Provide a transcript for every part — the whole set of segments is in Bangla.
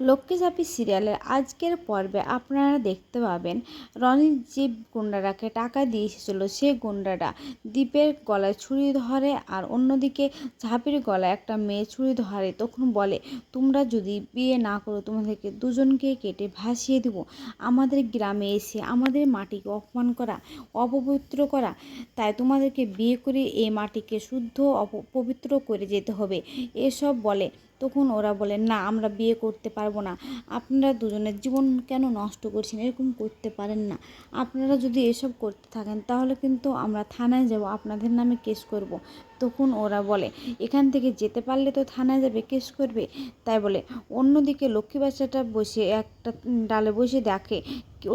লক্ষ্মী ঝাঁপি সিরিয়ালের আজকের পর্বে আপনারা দেখতে পাবেন রনির যে গুন্ডাটাকে টাকা দিয়ে এসেছিল, সে গুন্ডাটা দ্বীপের গলায় ছুরি ধরে আর অন্যদিকে ঝাঁপির গলায় একটা মেয়ে ছুরি ধরে। তখন বলে, তোমরা যদি বিয়ে না করো, তোমাদেরকে দুজনকে কেটে ভাসিয়ে দেব। আমাদের গ্রামে এসে আমাদের মাটিকে অপমান করা, অপবিত্র করা, তাই তোমাদেরকে বিয়ে করে এই মাটিকে শুদ্ধ অপ- পবিত্র করে যেতে হবে। এসব বলে তখন ওরা বলে, না, আমরা বিয়ে করতে পারব না। আপনারা দুজনের জীবন কেন নষ্ট করছেন? এরকম করতে পারেন না। আপনারা যদি এসব করতে থাকেন, তাহলে কিন্তু আমরা থানায় যাব, আপনাদের নামে কেস করব। তখন ওরা বলে, এখান থেকে যেতে পারলে তো থানায় যাবে, কেস করবে? তাই বলে, অন্যদিকে লক্ষ্মী বাচ্চাটা বসে একটা ডালে বসে দেখে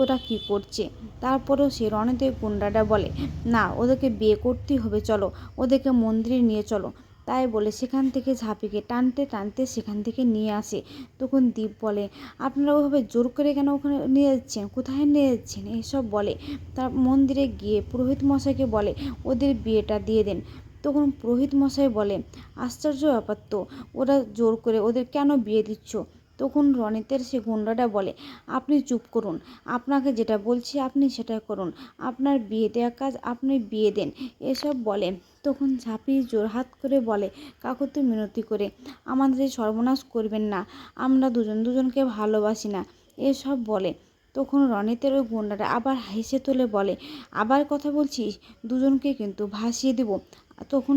ওরা কি করছে। তারপরেও সে রণেদের গুন্ডাটা বলে, না, ওদেরকে বিয়ে করতেই হবে, চলো। ওদেরকে মন্দিরে নিয়ে চলো। তাই বলে সেখান থেকে ঝাঁপিকে টানতে টানতে সেখান থেকে নিয়ে আসে। তখন দীপ বলে, আপনারা ওভাবে জোর করে কেন ওখানে নিয়ে যাচ্ছেন? কোথায় নিয়ে যাচ্ছেন? এসব বলে। তার মন্দিরে গিয়ে পুরোহিত মশাইকে বলে, ওদের বিয়েটা দিয়ে দেন। তখন পুরোহিত মশাই বলে, আশ্চর্য ব্যাপার তো, ওরা জোর করে ওদের কেন বিয়ে দিচ্ছ? তখন রনিতের সে গুন্ডাটা বলে, আপনি চুপ করুন, আপনাকে যেটা বলছি আপনি সেটা করুন। আপনার বিয়ে দেওয়ার কাজ আপনি বিয়ে দেন। এসব বলে। তখন ঝাঁপি জোরহাত করে বলে কাকুতি মিনতি করে। আমাদের সর্বনাশ করবেন না। আমরা দুজন দুজনকে ভালোবাসি না। এসব বলে। তখন রনিতের ওই গুন্ডাটা আবার হেসে তুলে বলে, আবার কথা বলছিস? দুজনকে কিন্তু ভাসিয়ে দেব। তখন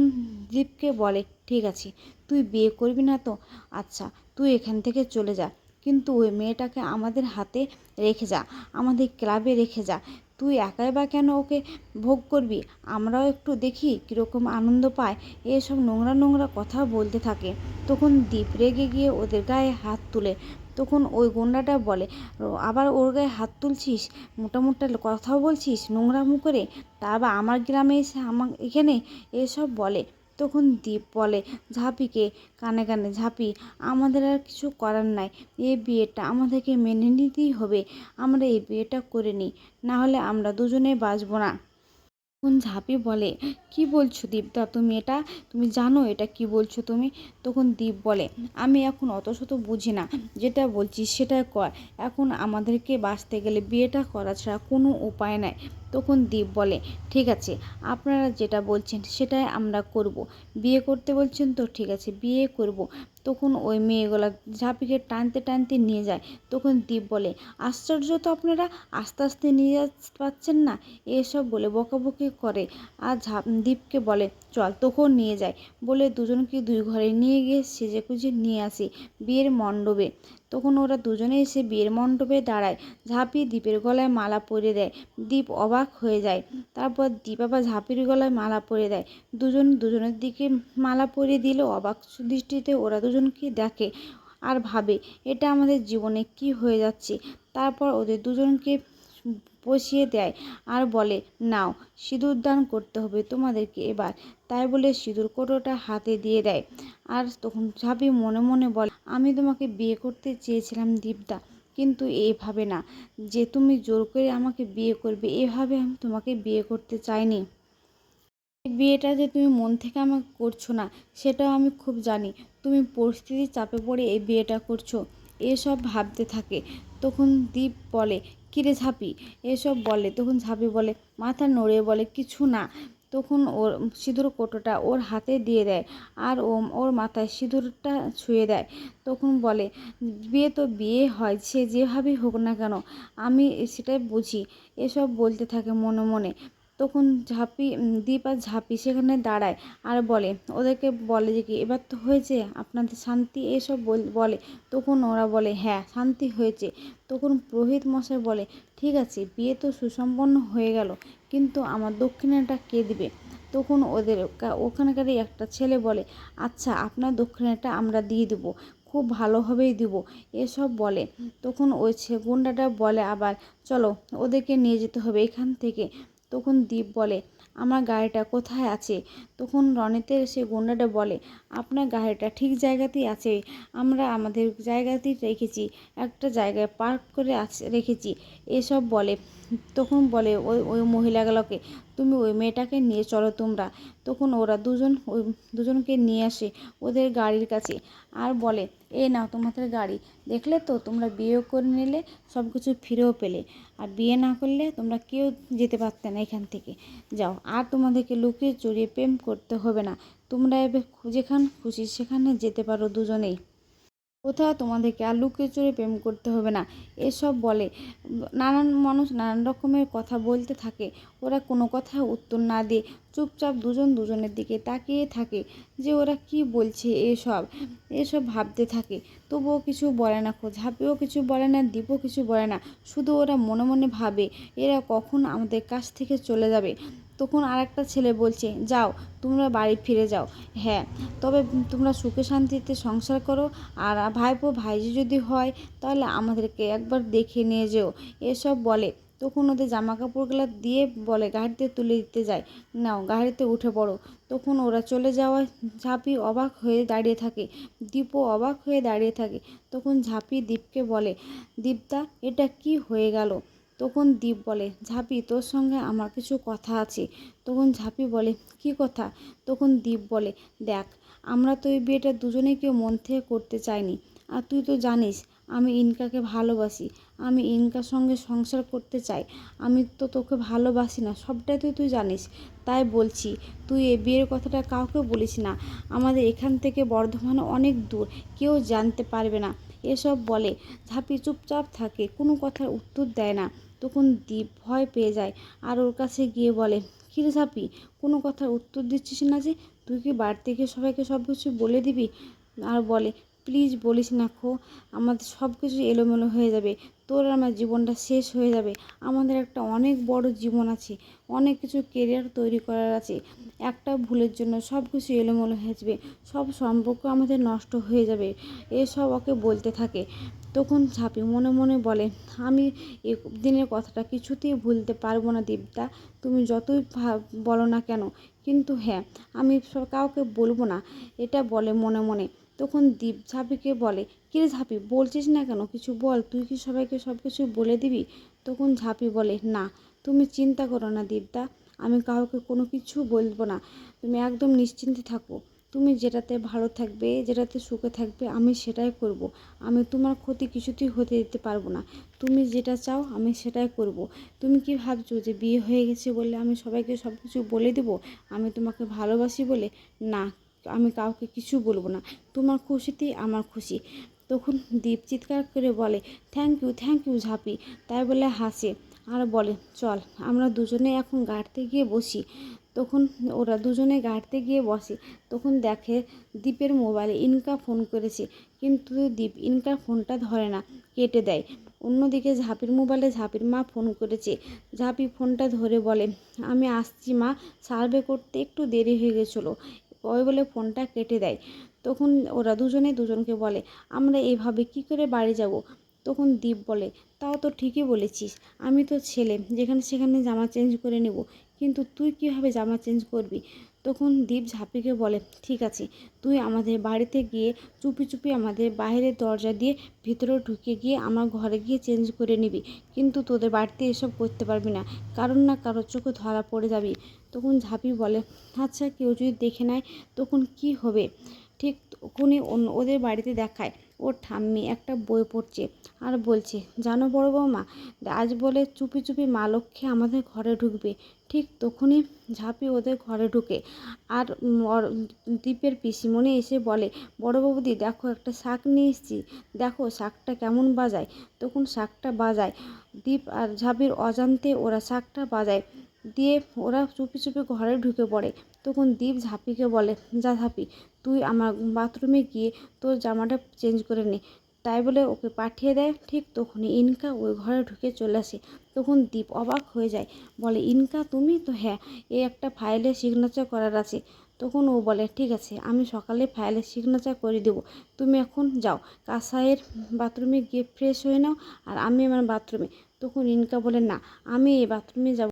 দীপকে বলে, ঠিক আছে, তুই বিয়ে করবি না তো? আচ্ছা তুই এখান থেকে চলে যা। কিন্তু ওই মেয়েটাকে আমাদের হাতে রেখে যা, আমাদের ক্লাবে রেখে যা। তুই একাই বা কেন ওকে ভোগ করবি? আমরাও একটু দেখি কীরকম আনন্দ পায়। এসব নোংরা নোংরা কথা বলতে থাকে। তখন দ্বীপ রেগে গিয়ে ওদের গায়ে হাত তুলে। তখন ওই গুন্ডাটা বলে আবার ওর গায়ে হাত তুলছিস? মোটা মোটা কথাও বলছিস নোংরা করে তা আবার আমার গ্রামে এসে আমার এখানে? এসব বলে। তখন দীপ বলে, ঝাঁপিকে, কানে কানে ঝাঁপি, আমাদের আর কিছু করার নাই। এই বিয়েটা আমাদেরকে মেনে নিতেই হবে। আমরা এই বিয়েটা করে নিই, না হলে আমরা দুজনে বাঁচবো না। তখন ঝাঁপি বলে, কি বলছো দীপদা তুমি এটা? তুমি জানো এটা কি বলছো তুমি? তখন দীপ বলে, আমি এখন অত শত বুঝি না। যেটা বলছি সেটা কর। এখন আমাদেরকে বাঁচতে গেলে বিয়েটা করা ছাড়া কোনো উপায় নাই। তখন দীপ বলে, ঠিক আছে, আপনারা যেটা বলছেন সেটাই আমরা করব। বিয়ে করতে বলছেন তো? ঠিক আছে, বিয়ে করব। তখন ওই মেয়েগুলা ঝাঁপিকে টানতে টানতে নিয়ে যায়। তখন দীপ বলে, আশ্চর্য তো আপনারা, আস্তে আস্তে নিয়ে যাচ্ছে পাচ্ছেন না? এসব বলে বকাবকি করে আর ঝাপ, দীপকে বলে, চল তোকেও নিয়ে যায় বলে দুজনকে দুই ঘরে নিয়ে গিয়ে সেজে গুজে নিয়ে আসি বিয়ের মণ্ডপে। তখন ওরা দুজনে এসে বিয়ের মণ্ডপে দাঁড়ায়। ঝাঁপি দীপের গলায় মালা পরে দেয়। দীপ অবাক হয়ে যায়। তারপর দীপ আবার ঝাঁপির গলায় মালা পরে দেয়। দুজন দুজনের দিকে মালা পরিয়ে দিলে অবাক দৃষ্টিতে ওরা দুজনকে দেখে আর ভাবে, এটা আমাদের জীবনে কি হয়ে যাচ্ছে? তারপর ওদের দুজনকে বসিয়ে দেয় আর বলে, নাও, সিঁদুর দান করতে হবে তোমাদেরকে এবার। তাই বলে সিঁদুর কোটোটা হাতে দিয়ে দেয়। আর তখন ঝাঁপি মনে মনে বলে, আমি তোমাকে বিয়ে করতে চেয়েছিলাম দীপদা কিন্তু এভাবে না। যে তুমি জোর করে আমাকে বিয়ে করবে, এভাবে আমি তোমাকে বিয়ে করতে চাইনি। বিয়েটা যে তুমি মন থেকে আমাকে করছ না, সেটাও আমি খুব জানি। তুমি পরিস্থিতির চাপে পড়ে এই বিয়েটা করছ। এসব ভাবতে থাকে। তখন দীপ বলে, কিরে ঝাঁপি? এসব বলে, তখন ঝাঁপি বলে, মাথা নড়ে বলে কিছু না। তখন ওর সিঁদুর কোটোটা ওর হাতে দিয়ে দেয় আর ও, ওর মাথায় সিঁদুরটা ছুঁয়ে দেয়। তখন বলে, বিয়ে তো বিয়ে হয়, সে যেভাবেই হোক না কেন, আমি সেটাই বুঝি। এসব বলতে থাকে মনে মনে। তখন ঝাঁপি দীপ আর ঝাঁপি সেখানে দাঁড়ায় আর বলে, ওদেরকে বলে যে কি, এবার তো হয়েছে, আপনাদের শান্তি, এসব বল- তখন ওরা বলে হ্যাঁ শান্তি হয়েছে। তখন পুরোহিত মশাই বলে, ঠিক আছে, বিয়ে তো সুসম্পন্ন হয়ে গেল, কিন্তু আমার দক্ষিণাটা কে দিবে? তখন ওদের ওখানকারই একটা ছেলে বলে আচ্ছা আপনার দক্ষিণাটা আমরা দিয়ে দেবো, খুব ভালোভাবেই দিব। এসব বলে। তখন ওই গুন্ডাটা বলে আবার, চলো, ওদেরকে নিয়ে যেতে হবে এখান থেকে। তখন দীপ বলে, আমার গাড়িটা কোথায় আছে? তখন রনিতের সে গুন্ডাটা বলে, আপনার গাড়িটা ঠিক জায়গাতেই আছে। আমরা আমাদের জায়গাতেই রেখেছি, একটা জায়গায় পার্ক করে আছে, রেখেছি। এসব বলে। তখন বলে ওই ওই মহিলাগুলোকে, তুমি ওই মেয়েটাকে নিয়ে চলো তোমরা। তখন ওরা দুজন, ওই দুজনকে নিয়ে আসে ওদের গাড়ির কাছে। আর বলে এ নাও তোমাদের গাড়ি। দেখলে তো তোমরা বিয়েও করে নিলে, সব কিছু ফিরেও পেলে। আর বিয়ে না করলে তোমরা কেউ যেতে পারতে না এখান থেকে। যাও, আর তোমাদেরকে লুকিয়ে চুরিয়ে প্রেম করতে হবে না। তোমরা এবার যেখানে খুশি সেখানে যেতে পারো দুজনেই। কোথাও তোমাদেরকে আর লুকিয়ে চুরিয়ে প্রেম করতে হবে না। এসব বলে, নানান মানুষ নানান রকমের কথা বলতে থাকে। ওরা কোনো কথা উত্তর না দিয়ে চুপচাপ দুজন দুজনের দিকে তাকিয়ে থাকে যে ওরা কি বলছে এসব এসব ভাবতে থাকে। তবুও কিছু বলে না ঝাঁপিও কিছু বলে না, দীপও কিছু বলে না, শুধু ওরা মনে মনে ভাবে এরা কখন আমাদের কাছ থেকে চলে যাবে। তখন আরেকটা ছেলে বলছে, যাও, তোমরা বাড়ি ফিরে যাও। হ্যাঁ তবে তোমরা সুখে শান্তিতে সংসার করো, আর ভাইপো ভাইজি যদি হয়, তাহলে আমাদেরকে একবার দেখে নিয়ে যেও। এসব বলে। তখন ওদের জামা কাপড়গুলো দিয়ে বলে, গাড়িতে তুলে দিতে যায় নাও, গাড়িতে উঠে পড়ো। তখন ওরা চলে যাওয়ায় ঝাঁপি অবাক হয়ে দাঁড়িয়ে থাকে। দীপও অবাক হয়ে দাঁড়িয়ে থাকে। তখন ঝাঁপি দীপকে বলে দীপদা এটা কি হয়ে গেল? তখন দীপ বলে, ঝাঁপি, তোর সঙ্গে আমার কিছু কথা আছে। তখন ঝাঁপি বলে, কি কথা? তখন দীপ বলে, দেখ, আমরা তো এই বিয়েটা দুজনেই কেউ মন থেকে করতে চাইনি। আর তুই তো জানিস আমি ইনকাকে ভালোবাসি, আমি ইনকার সঙ্গে সংসার করতে চাই, আমি তো তোকে ভালোবাসি না, সবটাই তো তুই জানিস। তাই বলছি, তুই এ বিয়ের কথাটা কাউকে বলিস না। আমাদের এখান থেকে বর্ধমানে অনেক দূর, কেউ জানতে পারবে না। এসব বলে ঝাঁপি চুপচাপ থাকে, কোনো কথার উত্তর দেয় না। তখন দীপ ভয় পেয়ে যায় আর ওর কাছে গিয়ে বলে কিরে ঝাঁপি, কোনো কথার উত্তর দিচ্ছিস না যে? তুই কি বাড়িতে গিয়ে সবাইকে সব কিছু বলে দিবি? আর বলে প্লিজ বলিস না খো, আমাদের সব কিছু এলোমেলো হয়ে যাবে। তোর আমার জীবনটা শেষ হয়ে যাবে। আমাদের একটা অনেক বড় জীবন আছে, অনেক কিছু কেরিয়ার তৈরি করার আছে। একটা ভুলের জন্য সব কিছু এলোমেলো হয়ে যাবে। সব সম্পর্ক আমাদের নষ্ট হয়ে যাবে। এসব ওকে বলতে থাকে। তখন ঝাঁপি মনে মনে বলে, আমি এ দিনের কথাটা কিছুতেই ভুলতে পারব না দীপদা তুমি যতই বলো না কেন। কিন্তু হ্যাঁ আমি কাউকে বলব না। এটা বলে মনে মনে। তখন দীপ ঝাঁপিকে বলে কিরে ঝাঁপি? বলছিস না কেন? কিছু বল, তুই কি সবাইকে সব কিছু বলে দিবি? তখন ঝাঁপি বলে, না, তুমি চিন্তা করো না দীপদা, আমি কাউকে কোনো কিছু বলব না। তুমি একদম নিশ্চিন্তে থাকো। তুমি যেটাতে ভালো থাকবে, যেটাতে সুখে থাকবে, আমি সেটাই করব। আমি তোমার ক্ষতি কিছুতেই হতে দিতে পারব না। তুমি যেটা চাও, আমি সেটাই করব। তুমি কি ভাবছ যে বিয়ে হয়ে গেছে বলে আমি সবাইকে সব কিছু বলে দেবো? আমি তোমাকে ভালোবাসি বলে? না আমি কাউকে কিছু বলব না। তোমার খুশিতেই আমার খুশি। তখন দীপ চিৎকার করে বলে থ্যাংক ইউ থ্যাংক ইউ ঝাঁপি। তাই বলে হাসে আর বলে, চল, আমরা দুজনে এখন গাড়িতে গিয়ে বসি। তখন ওরা দুজনে গাড়িতে গিয়ে বসে। তখন দেখে দীপের মোবাইলে ইনকা ফোন করেছে, কিন্তু দীপ ইনকার ফোনটা ধরে না, কেটে দেয়। অন্যদিকে ঝাঁপির মোবাইলে ঝাঁপির মা ফোন করেছে। ঝাঁপি ফোনটা ধরে বলে, আমি আসছি মা, সার্ভে করতে একটু দেরি হয়ে গেছিল। ওই বলে ফোনটা কেটে দেয়। তখন ওরা দুজনে দুজনকে বলে, আমরা এভাবে কি করে বাড়ি যাব? তখন দীপ বলে, তাও তো ঠিকই বলেছিস। আমি তো ছেলে, যেখানে সেখানে জামা চেঞ্জ করে নেব। কিন্তু তুই কীভাবে জামা চেঞ্জ করবি? তখন দীপ ঝাঁপিকে বলে, ঠিক আছে, তুই আমাদের বাড়িতে গিয়ে চুপি চুপি আমাদের বাইরের দরজা দিয়ে ভিতরে ঢুকে গিয়ে আমার ঘরে গিয়ে চেঞ্জ করে নিবি। কিন্তু তোদের বাড়িতে এসব করতে পারবি না। কারণ না কারোর চোখে ধরা পড়ে যাবি। তখন ঝাঁপি বলে আচ্ছা কেউ যদি দেখে নেয়, তখন কি হবে? ঠিক তখনই ওদের বাড়িতে দেখায়, ওর ঠাম্মি একটা বই পড়ছে। আর বলছে, জানো বড় বৌমা, আজ বলে চুপি চুপি মা লক্ষ্মী আমাদের ঘরে ঢুকবে। ঠিক তখনই ঝাঁপি ওদের ঘরে ঢুকে আর দ্বীপের পিসিমণি এসে বলে, বড় বৌদি, দেখো একটা শাক নিয়ে এসেছি। দেখো শাকটা কেমন বাজায়। তখন শাকটা বাজায় দ্বীপ আর ঝাঁপির অজান্তে ওরা শাকটা বাজায়। দিয়ে ওরা চুপি চুপি ঘরে ঢুকে পড়ে। তখন দীপ ঝাঁপিকে বলে, যা ঝাঁপি, তুই আমার বাথরুমে গিয়ে তোর জামাটা চেঞ্জ করে নে। তাই বলে ওকে পাঠিয়ে দেয়। ঠিক তখনই ইনকা ওই ঘরে ঢুকে চলে আসে। তখন দীপ অবাক হয়ে যায়। বলে, ইনকা, তুমি? তো হ্যাঁ এই একটা ফাইলে সিগনেচার করার আছে। তখন ও বলে, ঠিক আছে, আমি সকালে ফাইলে সিগনেচার করে দেবো। তুমি এখন যাও, কাসাইয়ের বাথরুমে গিয়ে ফ্রেশ হয়ে নাও আর আমি আমার বাথরুমে। তখন ইনকা বলে, না, আমি এই বাথরুমে যাব